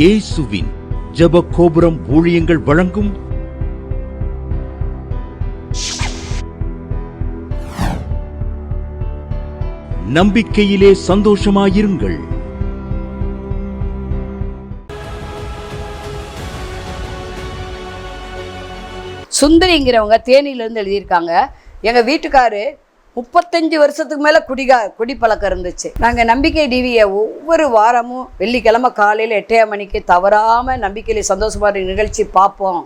இயேசுவின் ஜப கோபுரம் ஊழியங்கள் வழங்கும் நம்பிக்கையிலே சந்தோஷமாயிருங்கள். சுந்தரிங்கிறவங்க தேனியிலேருந்து எழுதியிருக்காங்க. எங்கள் வீட்டுக்காரு முப்பத்தஞ்சு வருஷத்துக்கு மேலே குடிகா குடிப்பழக்கம் இருந்துச்சு. நாங்கள் நம்பிக்கை டிவியை ஒவ்வொரு வாரமும் வெள்ளிக்கிழமை காலையில் எட்டே மணிக்கு தவறாமல் நம்பிக்கையில் சந்தோஷமான நிகழ்ச்சி பார்ப்போம்.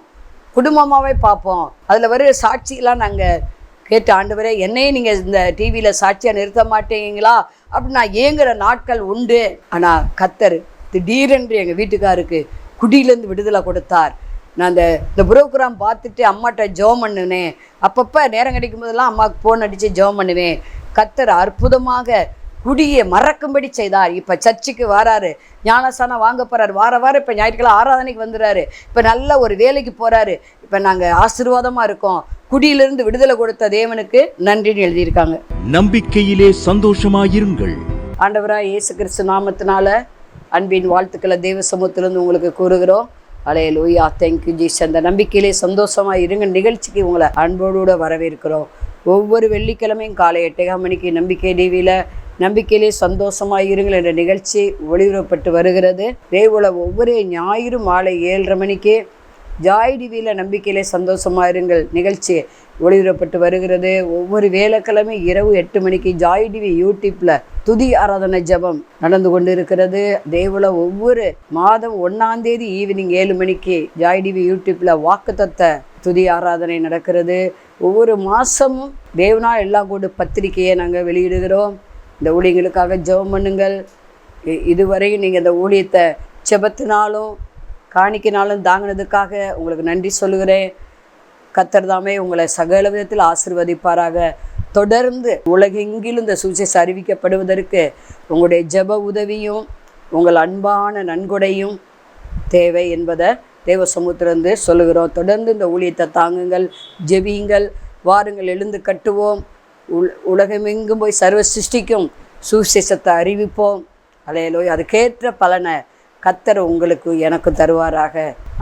குடும்பமாகவே பார்ப்போம். அதில் வர சாட்சியெல்லாம் நாங்கள் கேட்டு ஆண்டவரே என்னையும் நீங்கள் இந்த டிவியில் சாட்சியாக நிறுத்த மாட்டீங்களா? அப்படின்னு நான் ஏங்குற நாட்கள் உண்டு. ஆனால் கத்தர் திடீரென்று எங்கள் வீட்டுக்காருக்கு குடியிலேருந்து விடுதலை கொடுத்தார். நான் அந்த இந்த புரோகிராம் பார்த்துட்டு அம்மாட்ட ஜெபம் பண்ணுனேன். அப்பப்போ நேரம் கிடைக்கும் போதெல்லாம் அம்மாவுக்கு ஃபோன் அடித்து ஜெபம் பண்ணுவேன். கத்தர் அற்புதமாக குடியை மறக்கும்படி செய்தார். இப்போ சர்ச்சுக்கு வராரு. ஞானஸ்தானம் வாங்க போறாரு. வார வாரம் இப்போ ஞாயிற்றுக்கிழமை ஆராதனைக்கு வந்துடுறாரு. இப்போ நல்ல ஒரு வேலைக்கு போகிறாரு இப்போ நாங்கள் ஆசீர்வாதமாக இருக்கோம். குடியிலிருந்து விடுதலை கொடுத்த தேவனுக்கு நன்றின்னு எழுதியிருக்காங்க. நம்பிக்கையிலே சந்தோஷமாயிருங்கள். ஆண்டவராக இயேசு கிறிஸ்து நாமத்தினால அன்பின் வாழ்த்துக்களை தேவ சமூகத்திலிருந்து உங்களுக்கு கூறுகிறோம். அலைய லூயா தேங்க்யூ ஜீஸ் அந்த நம்பிக்கையிலே சந்தோஷமாக இருங்க. நிகழ்ச்சிக்கு உங்களை அன்போடு வரவேற்கிறோம். ஒவ்வொரு வெள்ளிக்கிழமையும் காலை எட்டேகாம் மணிக்கு நம்பிக்கை டிவியில் நம்பிக்கையிலே சந்தோஷமாக இருங்கள் என்ற நிகழ்ச்சி ஒளிபரப்பட்டு வருகிறது. தேவுல ஒவ்வொரு ஞாயிறு மாலை ஏழரை மணிக்கு ஜாய் டிவியில் நம்பிக்கையிலே சந்தோஷமாக இருங்கள். நிகழ்ச்சி ஒளிபரப்பட்டு வருகிறது. ஒவ்வொரு வேலைக்கிழமை இரவு எட்டு மணிக்கு ஜாய் டிவி யூடியூப்பில் துதி ஆராதனை ஜெபம் நடந்து கொண்டு இருக்கிறது தேவுல ஒவ்வொரு மாதம் ஒன்றாந்தேதி ஈவினிங் ஏழு மணிக்கு ஜாய் டிவி யூடியூப்பில் வாக்குத்தத்த துதி ஆராதனை நடக்கிறது. ஒவ்வொரு மாதமும் தேவனால் எல்லாம் கூட பத்திரிக்கையை நாங்கள் வெளியிடுகிறோம். இந்த ஊழியங்களுக்காக ஜெபம் பண்ணுங்கள். இதுவரையும் நீங்கள் இந்த ஊழியத்தை செபத்தினாலும் காணிக்கினாலும் தாங்கினதுக்காக உங்களுக்கு நன்றி சொல்லுகிறேன். கத்தர் தாமே உங்களை சகல விதத்தில் ஆசிர்வதிப்பாராக. தொடர்ந்து உலகெங்கிலும் இந்த சுவிசேஷம் அறிவிக்கப்படுவதற்கு உங்களுடைய ஜெப உதவியும் உங்கள் அன்பான நன்கொடையும் தேவை என்பதை தேவ சமூகத்திலிருந்து சொல்லுகிறோம். தொடர்ந்து இந்த ஊழியத்தை தாங்குங்கள் ஜெபியுங்கள் வாருங்கள் எழுந்து கட்டுவோம். உல் உலகமெங்கும் போய் சர்வ சிருஷ்டிக்கும் சுவிசேஷத்தை அறிவிப்போம். அலையலோய். அதுக்கேற்ற பலனை கத்தர் உங்களுக்கு எனக்கு தருவாராக.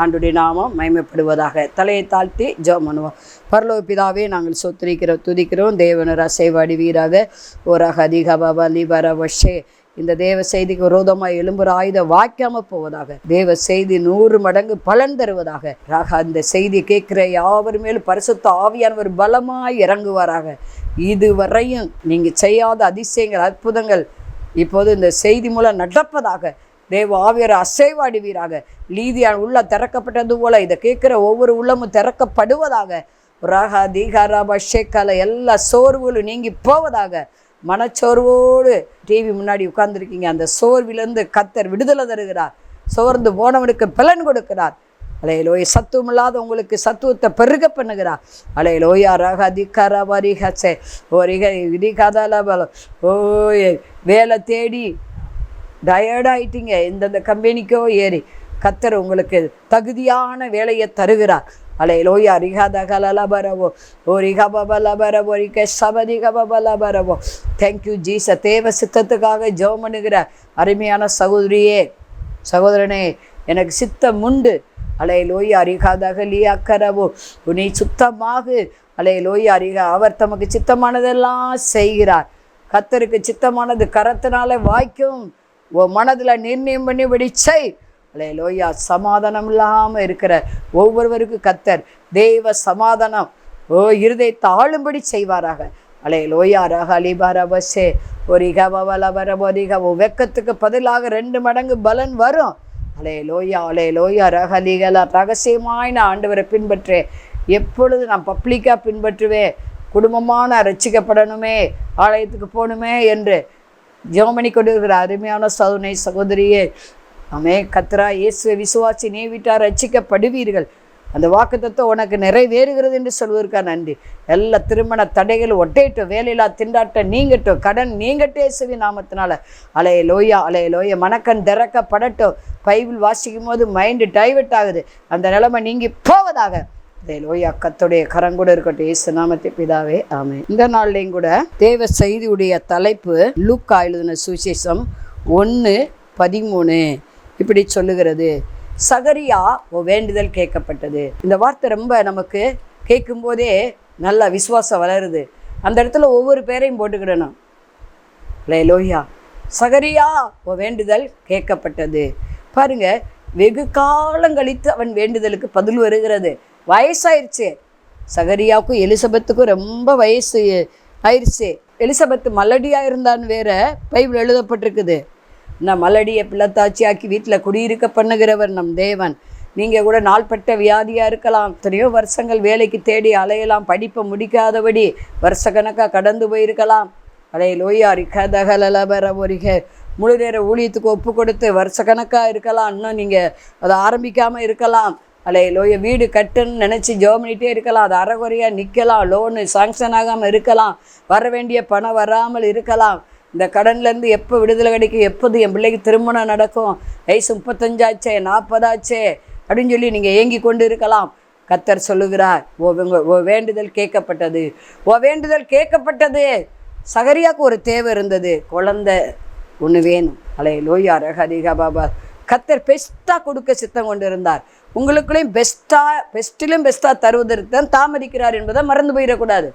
ஆண்டுடைய நாமம் மயமைப்படுவதாக தலையை தாழ்த்தி ஜெபம் பண்ணுவோம். பரலோ பிதாவே நாங்கள் சொத்துரிக்கிறோம் துதிக்கிறோம். தேவனர் அசைவாடி வீராக ஓராக அதிக பலி வர வஷே இந்த தேவ செய்திக்கு விரோதமாக எழும்புற ஆயுதம் வாய்க்காம போவதாக. தேவ செய்தி நூறு மடங்கு பலன் தருவதாக. ராக அந்த செய்தி கேட்கிற யாவர் மேலும் பரிசுத்த ஆவியானவர் பலமாய் இறங்குவாராக. இதுவரையும் நீங்கள் செய்யாத அதிசயங்கள் அற்புதங்கள் இப்போது இந்த செய்தி மூலம் நடப்பதாக தேவ ஆவியர் அசைவாடுவீராக. லீதியான் உள்ள திறக்கப்பட்டது போல இதை கேட்குற ஒவ்வொரு உள்ளமும் திறக்கப்படுவதாக. ராகா தீகாராபா ஷேக்கால எல்லா சோர்வுகளும் நீங்கி போவதாக. மனச்சோர்வோடு டிவி முன்னாடி உட்கார்ந்துருக்கீங்க. அந்த சோர்விலிருந்து கத்தர் விடுதலை தருகிறார். சோர்ந்து போனவனுக்கு பலன் கொடுக்கிறார். அலையலோய் சத்துவம் இல்லாத உங்களுக்கு சத்துவத்தை பெருக பண்ணுகிறார். அலையலோயா ரக திக்காரா வரி ஹசே ஓரிக இடி கதால ஓய் வேலை தேடி டயர்டாயிட்டிங்க. இந்தந்த கம்பெனிக்கோ ஏறி கத்தர் உங்களுக்கு தகுதியான வேலையை தருகிறார். அலை லோயா ரிகாத கலல பரவோ. ஓ ரிகபலபரவோ ரிக சபதி கபல பரவோ. தேங்க்யூ ஜீச தேவ சித்தத்துக்காக ஜெபம் பண்ணுகிற அருமையான சகோதரியே சகோதரனே எனக்கு சித்தம் உண்டு. அலை லோய் அரிகாதாக லீ அக்கரவோ உன்னை சுத்தமாகு. அலை லோய் அரிகா அவர் தமக்கு சித்தமானதெல்லாம் செய்கிறார். கத்தருக்கு சித்தமானது கரத்தினால வாய்க்கும். உன் மனதில் நிர்ணயம் பண்ணி வெடிச்சை அலே லோயா சமாதானம் இல்லாமல் இருக்கிற ஒவ்வொருவருக்கும் கத்தர் தெய்வ சமாதானம். ஓ இருதை தாழும்படி செய்வாராக. அலே லோயா ரக அலிபார ஒரு இகவல வெக்கத்துக்கு பதிலாக ரெண்டு மடங்கு பலன் வரும். அலே லோயா அலே லோயா ரக அலிகலா ரகசியமாய் நான் ஆண்டவரை பின்பற்றேன் எப்பொழுது நான் பப்ளிக்காக பின்பற்றுவேன்? குடும்பமாக நான் ரட்சிக்கப்படணுமே ஆலயத்துக்கு போகணுமே என்று ஜெபமணி கொண்டிருக்கிற அருமையான சோதனை சகோதரியே ஆமே கத்ரா இயேசுவை விசுவாசி நீ விட்டார் ரட்சிக்கப்படுவீர்கள். அந்த தத்துவம் உனக்கு நிறைவேறுகிறது என்று சொல்வதற்கா நன்றி. எல்லா திருமண தடைகள் ஒட்டையட்டும் வேலையில்லா திண்டாட்டம் நீங்கட்டும் கடன் நீங்கட்டே இயேசுவி நாமத்தினால. அலைய லோயா அலைய லோயா மணக்கண் திறக்கப்படட்டும். பைபிள் வாசிக்கும் போது மைண்டு டைவெர்ட் ஆகுது. அந்த நிலைமை நீங்கி போவதாக. அதே லோயா கத்துடைய கரங்கூட இருக்கட்டும். இயேசு நாமத்தை பிதாவே ஆமே இந்த நாள்லையும் கூட தேவ செய்தியுடைய தலைப்பு லூக்கா எழுதின சுவிசேஷம் ஒன்று பதிமூணு. இப்படி சொல்லுகிறது. சகரியா ஓ வேண்டுதல் கேட்கப்பட்டது. இந்த வார்த்தை ரொம்ப நமக்கு கேட்கும்போதே நல்லா விசுவாசம் வளருது. அந்த இடத்துல ஒவ்வொரு பேரையும் போட்டுக்கிடணும். லோய்யா சகரியா ஓ வேண்டுதல் கேட்கப்பட்டது. பாருங்க வெகு காலம் கழித்து அவன் வேண்டுதலுக்கு பதில் வருகிறது. வயசாயிருச்சு. சகரியாவுக்கும் எலிசபெத்துக்கும் ரொம்ப வயசு ஆயிடுச்சு எலிசபெத் மலடியாக இருந்தான்னு வேற பைபிள் எழுதப்பட்டிருக்குது. நான் மலடியை பிள்ளைத்தாச்சியாக்கி வீட்டில் குடியிருக்க பண்ணுகிறவர் நம் தேவன். நீங்கள் கூட நாள்பட்ட வியாதியாக இருக்கலாம். எத்தனையோ வருஷங்கள் வேலைக்கு தேடி அலையலாம். படிப்பை முடிக்காதபடி வருஷக்கணக்காக கடந்து போயிருக்கலாம். அலே லோயாரி கதகலபர ஒரிக. முழு நேர ஊழியத்துக்கு ஒப்பு கொடுத்து வருஷக்கணக்காக இருக்கலாம். இன்னும் நீங்கள் அதை ஆரம்பிக்காமல் இருக்கலாம். அலே வீடு கட்டுன்னு நினச்சி ஜோ பண்ணிகிட்டே இருக்கலாம். அது அறகுறையாக நிற்கலாம் லோனு சாங்ஷன் ஆகாமல் இருக்கலாம். வர வேண்டிய பணம் வராமல் இருக்கலாம். இந்த கடன்லேருந்து எப்போ விடுதலை கிடைக்கும்? எப்போது என் பிள்ளைக்கு திருமணம் நடக்கும்? வயசு முப்பத்தஞ்சாச்சே நாற்பதாச்சே அப்படின்னு சொல்லி நீங்கள் ஏங்கி கொண்டு இருக்கலாம். கத்தர் சொல்லுகிறார் ஓ உங்க- ஓ வேண்டுதல் கேட்கப்பட்டது. ஓ வேண்டுதல் கேட்கப்பட்டது. சகரியாவுக்கு ஒரு தேவை இருந்தது. குழந்தை ஒன்று வேணும். அலை லோயா ரகதிகா பாபா. கத்தர் பெஸ்ட்டாக கொடுக்க சித்தம் கொண்டு இருந்தார் உங்களுக்குள்ளேயும் பெஸ்ட்டாக பெஸ்ட்டிலும் பெஸ்ட்டாக தருவதற்கு தான் தாமதிக்கிறார் என்பதை மறந்து போயிடக்கூடாது.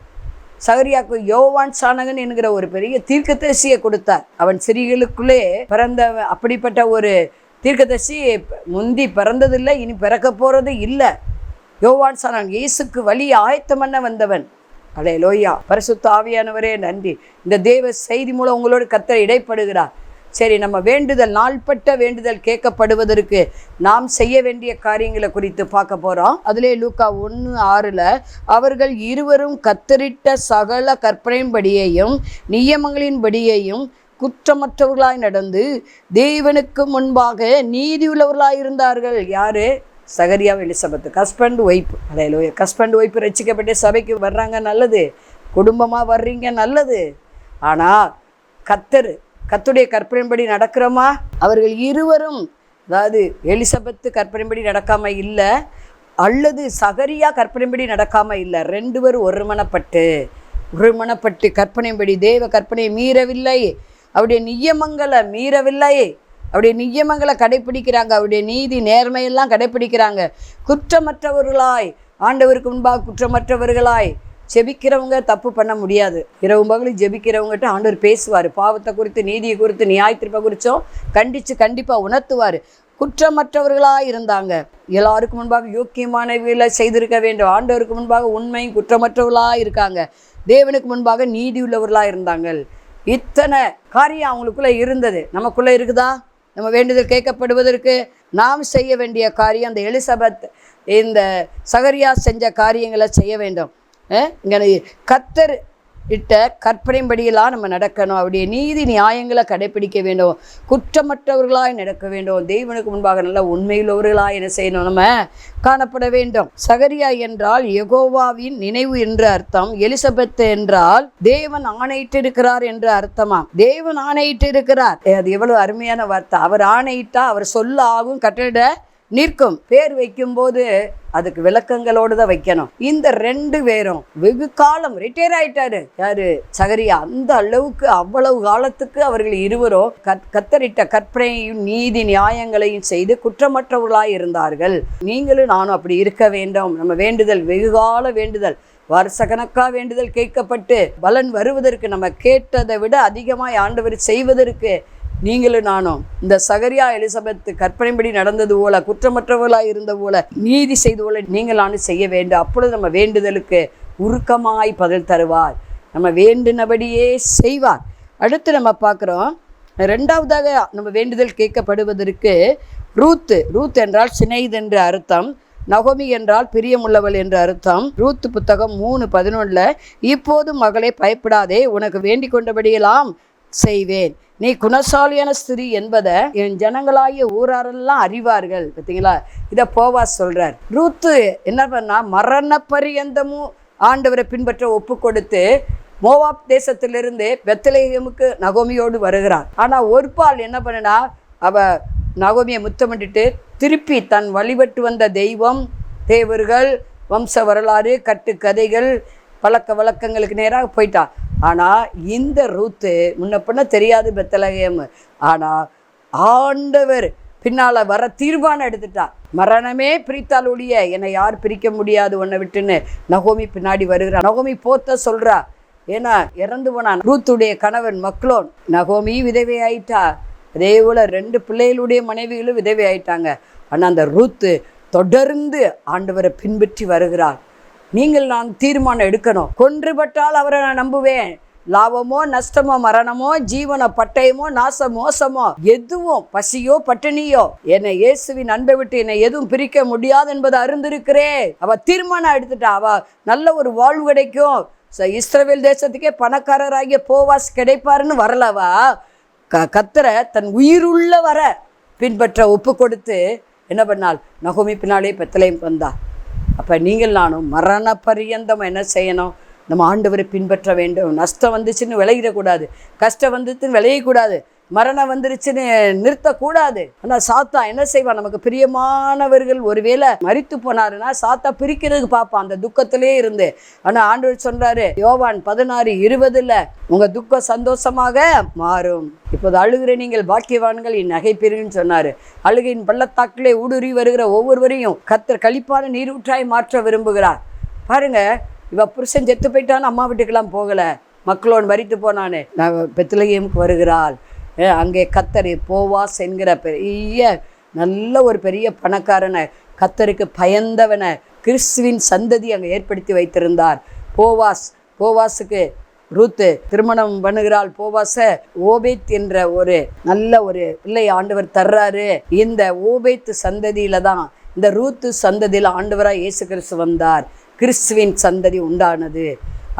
சகரியாக்கு யோவான் சாணகன் என்கிற ஒரு பெரிய தீர்க்கதரிசியை கொடுத்தார். அவன் சிறிகளுக்குள்ளே பிறந்த அப்படிப்பட்ட ஒரு தீர்க்கதரிசி முந்தி பிறந்ததில்லை இனி பிறக்க போகிறது இல்லை. யோவான் சாணகன் இயேசுக்கு வழி ஆயத்தம் பண்ண வந்தவன். அலே லோய்யா பரிசுத்த ஆவியானவரே நன்றி. இந்த தேவ செய்தி மூலம் உங்களோடு கத்தர் இடைப்படுகிறார். சரி நம்ம வேண்டுதல் நாள்பட்ட வேண்டுதல் கேட்கப்படுவதற்கு நாம் செய்ய வேண்டிய காரியங்களை குறித்து பார்க்க போகிறோம் அதிலே லூக்கா ஒன்று ஆறில் அவர்கள் இருவரும் கத்தரிட்ட சகல கற்பனையின்படியையும் நியமங்களின்படியையும் குற்றமற்றவர்களாய் நடந்து தேவனுக்கு முன்பாக நீதியுள்ளவர்களாய் இருந்தார்கள் யாரு? Zechariah Elizabeth husband wife. அதையிலோ husband wife ரசிக்கப்பட்டு சபைக்கு வர்றாங்க நல்லது. குடும்பமாக வர்றீங்க நல்லது. ஆனால் கத்தர் கத்துடைய கற்பனைப்படி நடக்கிறோமா? அவர்கள் இருவரும் அதாவது எலிசபெத்து கற்பனைப்படி நடக்காமல் இல்லை அல்லது சகரியா கற்பனைப்படி நடக்காமல் இல்லை ரெண்டு பேரும் ஒருமனப்பட்டு ஒருமனப்பட்டு கற்பனைப்படி தேவ கற்பனையை மீறவில்லை. அவருடைய நியமங்களை மீறவில்லை. அவருடைய நியமங்களை கடைப்பிடிக்கிறாங்க அவருடைய நீதி நேர்மையெல்லாம் கடைப்பிடிக்கிறாங்க குற்றமற்றவர்களாய் ஆண்டவருக்கு முன்பாக குற்றமற்றவர்களாய் ஜெபிக்கிறவங்க தப்பு பண்ண முடியாது. இரவு பகலும் ஜெபிக்கிறவங்ககிட்ட ஆண்டவர் பேசுவார். பாவத்தை குறித்து நீதியை குறித்து நியாயத்திற்பை குறித்தும் கண்டித்து கண்டிப்பாக உணர்த்துவார். குற்றமற்றவர்களாக இருந்தாங்க. எல்லாருக்கும் முன்பாக யோக்கியமானவைகளை செய்திருக்க வேண்டும். ஆண்டவருக்கு முன்பாக உண்மையும் குற்றமற்றவர்களாக இருக்காங்க. தேவனுக்கு முன்பாக நீதி உள்ளவர்களாக இருந்தாங்க. இத்தனை காரியம் அவங்களுக்குள்ளே இருந்தது. நமக்குள்ளே இருக்குதா? நம்ம வேண்டுதல் கேட்கப்படுவதற்கு நாம் செய்ய வேண்டிய காரியம் அந்த எலிசபெத் இந்த சகரியா செஞ்ச காரியங்களை செய்ய வேண்டும். இங்கே கத்தர் இட்ட கற்பனைப்படியெல்லாம் நம்ம நடக்கணும். அவருடைய நீதி நியாயங்களை கடைப்பிடிக்க வேண்டும். குற்றமற்றவர்களாய் நடக்க வேண்டும். தெய்வனுக்கு முன்பாக நல்ல உண்மையுள்ளவர்களாய் என்ன செய்யணும்? நம்ம காணப்பட வேண்டும். சகரியா என்றால் எகோவாவின் நினைவு என்று அர்த்தம் எலிசபெத் என்றால் தேவன் ஆணையிட்டு இருக்கிறார் என்று அர்த்தமாம் தேவன் ஆணையிட்டு இருக்கிறார் அது எவ்வளவு அருமையான வார்த்தை. அவர் ஆணையிட்டா அவர் சொல்ல ஆகும் நிற்கும். பேர் வைக்கும்போது அதுக்கு விளக்கங்களோடு தான் வைக்கணும். இந்த ரெண்டு பேரும் வெகு காலம் ரிட்டையர் ஆயிட்டாரு. யாரு? சகரியா அந்த அளவுக்கு அவ்வளவு காலத்துக்கு அவர்கள் இருவரும் கத் கத்தரிட்ட கற்பனையும் நீதி நியாயங்களையும் செய்து குற்றமற்றவர்களாய் இருந்தார்கள். நீங்களும் நானும் அப்படி இருக்க வேண்டும். நம்ம வேண்டுதல் வெகுகால வேண்டுதல் வருஷக்கணக்காக வேண்டுதல் கேட்கப்பட்டு பலன் வருவதற்கு நம்ம கேட்டதை விட அதிகமாய் ஆண்டவர் செய்வதற்கு நீங்களும் நானும் இந்த சகரியா எலிசபெத் கற்பனைப்படி நடந்தது போல குற்றமற்றவர்களாக இருந்த போல நீதி செய்து போல நீங்கள் நானும் செய்ய வேண்டும். அப்பொழுது நம்ம வேண்டுதலுக்கு உருக்கமாய் பதில் தருவார். நம்ம வேண்டினபடியே செய்வார். அடுத்து நம்ம பார்க்குறோம் ரெண்டாவதாக நம்ம வேண்டுதல் கேட்கப்படுவதற்கு ரூத்து ரூத் என்றால் சினைது என்று அர்த்தம் நகோமி என்றால் பிரியமுள்ளவள் என்று அர்த்தம். ரூத்து புத்தகம் மூணு பதினொன்றில் இப்போது மகளே பயப்படாதே உனக்கு வேண்டிக் கொண்டபடியெல்லாம் செய்வேன். நீ குணசாலியான ஸ்திரீ என்பதை என் ஜனங்களாகிய ஊராரெல்லாம் அறிவார்கள். பார்த்தீங்களா? இதை போவா சொல்கிறார் ரூத்து என்ன பண்ணா மரண பரியந்தமும் ஆண்டவரை பின்பற்ற ஒப்பு கொடுத்து மோவாப் தேசத்திலிருந்து பெத்தலேகமுக்கு நகோமியோடு வருகிறார் ஆனால் ஒரு பால் என்ன பண்ணனா அவ நகோமியை முத்தமிட்டுட்டு திருப்பி தன் வழிபட்டு வந்த தெய்வம் தேவர்கள் வம்ச வரலாறு கட்டுக்கதைகள் பழக்க வழக்கங்களுக்கு நேராக போயிட்டா. ஆனால் இந்த ரூத்து முன்ன பின்ன தெரியாது பெத்தலகேம். ஆனால் ஆண்டவர் பின்னால் வர தீர்மானம் எடுத்துட்டா. மரணமே பிரித்தால் ஒழிய என்னை யார் பிரிக்க முடியாது உன்னை விட்டுன்னு நகோமி பின்னாடி வருகிறா. நகோமி போத்த சொல்கிறா ஏன்னா இறந்து போனான் ரூத்துடைய கணவன் மக்களோன் நகோமி விதவை ஆயிட்டா. அதே போல் ரெண்டு பிள்ளைகளுடைய மனைவிகளும் விதவை ஆயிட்டாங்க. ஆனால் அந்த ரூத்து தொடர்ந்து ஆண்டவரை பின்பற்றி வருகிறார். நீங்கள் நான் தீர்மானம் எடுக்கணும். கொன்றுபட்டால் அவரை நான் நம்புவேன். லாபமோ நஷ்டமோ மரணமோ ஜீவன பட்டயமோ நாச மோசமோ எதுவும் பசியோ பட்டினியோ என்னை இயேசுவின் அன்பை விட்டு என்னை எதுவும் பிரிக்க முடியாது என்பதை அறிந்திருக்கிறே அவ தீர்மானம் எடுத்துட்டா. அவ நல்ல ஒரு வாழ்வு கிடைக்கும். ச- இஸ்ரவேல் தேசத்துக்கே பணக்காரராகிய போவாஸ் கிடைப்பாருன்னு வரலவா க கத்தரை தன் உயிருள்ள வர பின்பற்ற ஒப்பு கொடுத்து என்ன பண்ணால் நகோமி பின்னாலே பெத்தலையும் வந்தா. அப்போ நீங்கள் நானும் மரண பரியந்தம் என்ன செய்யணும்? நம்ம ஆண்டவரை பின்பற்ற வேண்டும். நஷ்டம் வந்துச்சுன்னு விளையிடக்கூடாது. கஷ்டம் வந்துச்சுன்னு விளையக்கூடாது. மரணம் வந்துருச்சுன்னு நிறுத்தக்கூடாது. ஆனால் சாத்தா என்ன செய்வான்? நமக்கு பிரியமானவர்கள் ஒருவேளை மறித்து போனாருன்னா சாத்தா பிரிக்கிறதுக்கு பார்ப்பான். அந்த துக்கத்திலே இருந்து. ஆனால் ஆண்டவர் சொல்றாரு யோவான் பதினாறு இருபதுல உங்க துக்கம் சந்தோஷமாக மாறும். இப்போது அழுகிற நீங்கள் பாக்கியவான்கள் என் நகைப்பெறுன்னு சொன்னாரு. அழுகையின் பள்ளத்தாக்கிலே ஊடுருவி வருகிற ஒவ்வொருவரையும் கத்தர் கழிப்பான நீரூற்றாய் மாற்ற விரும்புகிறார். பாருங்க இவ புருஷன் செத்து போயிட்டான்னு அம்மா வீட்டுக்கெல்லாம் போகல. மக்களோன் மறித்து போனானே. நான் பெத்லகேமுக்கு வருகிறாள். அங்கே கத்தர் போவாஸ் என்கிற பெரிய நல்ல ஒரு பெரிய பணக்காரனை கத்தருக்கு பயந்தவனை கிறிஸ்துவின் சந்ததி அங்கே ஏற்படுத்தி வைத்திருந்தார். போவாஸ் போவாஸுக்கு ரூத்து திருமணம் பண்ணுகிறாள். போவாச ஓபேத் என்ற ஒரு நல்ல ஒரு பிள்ளை ஆண்டவர் தர்றாரு. இந்த ஓபேத் சந்ததியில தான் இந்த ரூத்து சந்ததியில் ஆண்டவராக இயேசு கிறிஸ்து வந்தார். கிறிஸ்துவின் சந்ததி உண்டானது.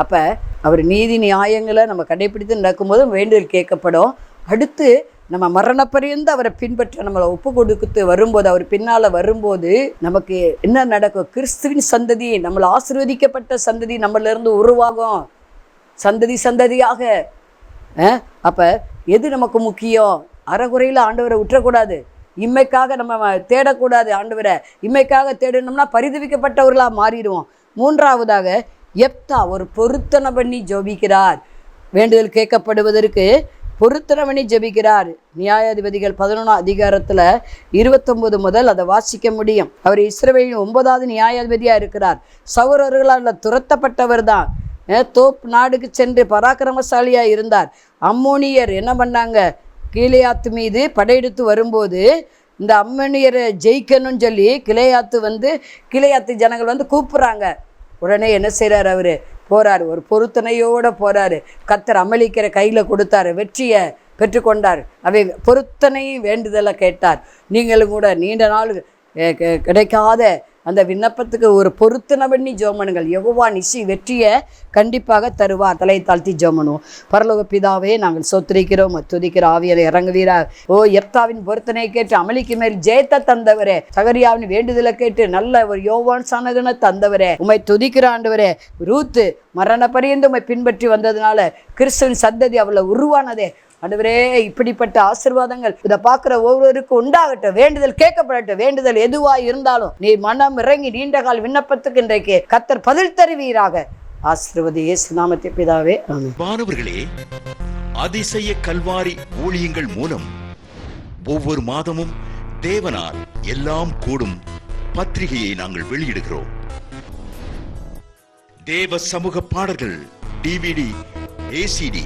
அப்போ அவர் நீதி நியாயங்களை நம்ம கடைபிடித்து நடக்கும்போது வேண்டுதல் கேட்கப்படும். அடுத்து நம்ம மரணப்பரியந்து அவரை பின்பற்ற நம்மளை ஒப்பு கொடுத்து வரும்போது அவர் பின்னால் வரும்போது நமக்கு என்ன நடக்கும்? கிறிஸ்துவின் சந்ததி நம்மளை ஆசிர்வதிக்கப்பட்ட சந்ததி நம்மளிருந்து உருவாகும். சந்ததி சந்ததியாக. அப்போ எது நமக்கு முக்கியம்? அறகுறையில் ஆண்டவரை விட்டுறக்கூடாது. இம்மைக்காக நம்ம தேடக்கூடாது ஆண்டவரை. இம்மைக்காக தேடணும்னா பரிதவிக்கப்பட்டவர்களாக மாறிடுவோம். மூன்றாவதாக எப்தா ஒரு பொருத்தனை பண்ணி ஜோபிக்கிறார். வேண்டுதல் கேட்கப்படுவதற்கு பொருத்தனை ஜபிக்கிறார். ஜெபிக்கிறார் நியாயாதிபதிகள் பதினொன்றாம் அதிகாரத்தில் இருபத்தொன்பது முதல் அதை வாசிக்க முடியும். அவர் இஸ்ரவேலின் ஒன்பதாவது நியாயாதிபதியாக இருக்கிறார். சௌரர்களால் துரத்தப்பட்டவர் தான். தோப் நாடுக்கு சென்று பராக்கிரமசாலியாக இருந்தார். அம்மோனியர் என்ன பண்ணாங்க? கீழையாத்து மீது படையெடுத்து வரும்போது இந்த அம்மோனியரை ஜெயிக்கணும்னு சொல்லி கிளையாத்து வந்து கிளையாத்து ஜனங்கள் வந்து கூப்பிட்றாங்க. உடனே என்ன செய்கிறார் அவர்? போறார். ஒரு பொருத்தனையோடு போறாரு. கத்தர் அமளிக்கிற கையில் கொடுத்தாரு. வெற்றியை பெற்றுக்கொண்டார். அவை பொருத்தனையும் வேண்டுதலை கேட்டார். நீங்களும் கூட நீண்ட நாள் கிடைக்காத அந்த விண்ணப்பத்துக்கு ஒரு பொருத்தனை பண்ணி ஜோமனுங்கள். எவ்வா நிசி வெற்றியை கண்டிப்பாக தருவார். தலை தாழ்த்தி ஜோமனும் பரலோக பிதாவே நாங்கள் சொத்திரிக்கிறோம் துதிக்கிற ஆவியரை இறங்குவீரா ஓ எப்தாவின் பொருத்தனை கேட்டு அமளிக்கு மேல் ஜெயத்தை தந்தவரே. சகரியாவின் வேண்டுதலை கேட்டு நல்ல ஒரு யோவான் சனகனை தந்தவரே. உம்மை துதிக்கிற ஆண்டவரே. ரூத்து மரண பரியந்து பின்பற்றி வந்ததுனால கிறிஸ்துவின் சந்ததி அவளை உருவானதே. ஆண்டவரே இப்படிப்பட்ட ஆசீர்வாதங்கள் இதை பார்க்குற ஒவ்வொருக்கும் உண்டாகட்டும். வேண்டுதல் கேட்கப்படட்டும். வேண்டுதல் எதுவாக இருந்தாலும் நீ மனம் இறங்கி நீண்ட கால விண்ணப்பத்துக்கு இன்றைக்கு கத்தர் பதில் தருவீராக. ஆசிர்வதி இயேசு நாமத்தை பிதாவே மாணவர்களே அதிசய கல்வாரி ஊழியங்கள் மூலம் ஒவ்வொரு மாதமும் தேவனால் எல்லாம் கூடும் பத்திரிகையை நாங்கள் வெளியிடுகிறோம். தேவ சமூக பாடல்கள் டிவிடி ஏசிடி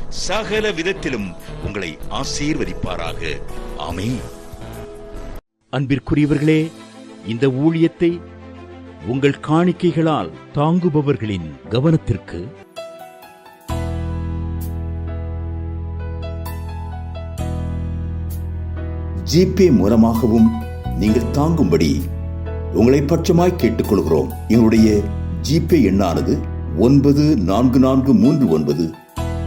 சகல விதத்திலும் உங்களை ஆசீர்வதிப்பாராக. ஆமென். அன்பிற்குரியவர்களே இந்த ஊழியத்தை உங்கள் காணிக்கைகளால் தாங்குபவர்களின் கவனத்திற்கு ஜிபே மூலமாகவும் நீங்கள் தாங்கும்படி உங்களை பட்சமாய் கேட்டுக்கொள்கிறோம். எங்களுடைய ஜிபே எண்ணானது ஒன்பது நான்கு நான்கு மூன்று ஒன்பது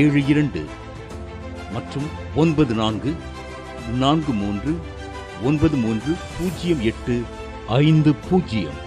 ஏழு இரண்டு மற்றும் ஒன்பது நான்கு நான்கு மூன்று ஒன்பது மூன்று பூஜ்ஜியம் எட்டு ஐந்து பூஜ்ஜியம்.